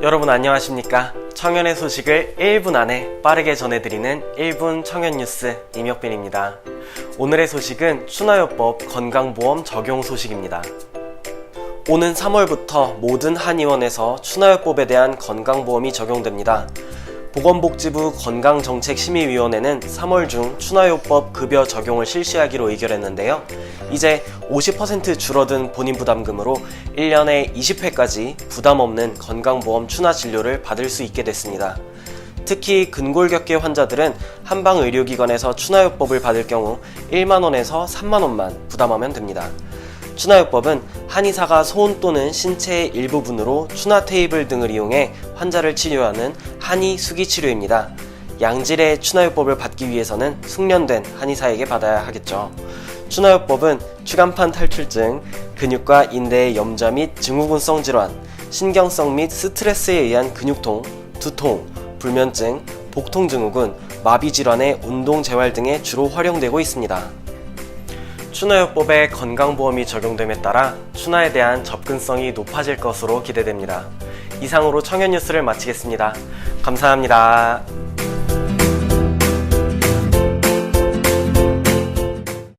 여러분 안녕하십니까? 청년의 소식을 1분 안에 빠르게 전해드리는 1분 청년 뉴스 임혁빈입니다. 오늘의 소식은 추나요법 건강보험 적용 소식입니다. 오는 3월부터 모든 한의원에서 추나요법에 대한 건강보험이 적용됩니다. 보건복지부 건강정책심의위원회는 3월 중 추나요법 급여 적용을 실시하기로 의결했는데요. 이제 50% 줄어든 본인 부담금으로 1년에 20회까지 부담 없는 건강보험 추나 진료를 받을 수 있게 됐습니다. 특히 근골격계 환자들은 한방 의료기관에서 추나요법을 받을 경우 1만 원에서 3만 원만 부담하면 됩니다. 추나요법은 한의사가 소온 또는 신체의 일부분으로 추나 테이블 등을 이용해 환자를 치료하는 한의 수기 치료입니다. 양질의 추나요법을 받기 위해서는 숙련된 한의사에게 받아야 하겠죠. 추나요법은 추간판 탈출증, 근육과 인대의 염좌 및 증후군성 질환, 신경성 및 스트레스에 의한 근육통, 두통, 불면증, 복통 증후군, 마비 질환의 운동 재활 등에 주로 활용되고 있습니다. 추나요법에 건강보험이 적용됨에 따라 추나에 대한 접근성이 높아질 것으로 기대됩니다. 이상으로 청년 뉴스를 마치겠습니다. 감사합니다.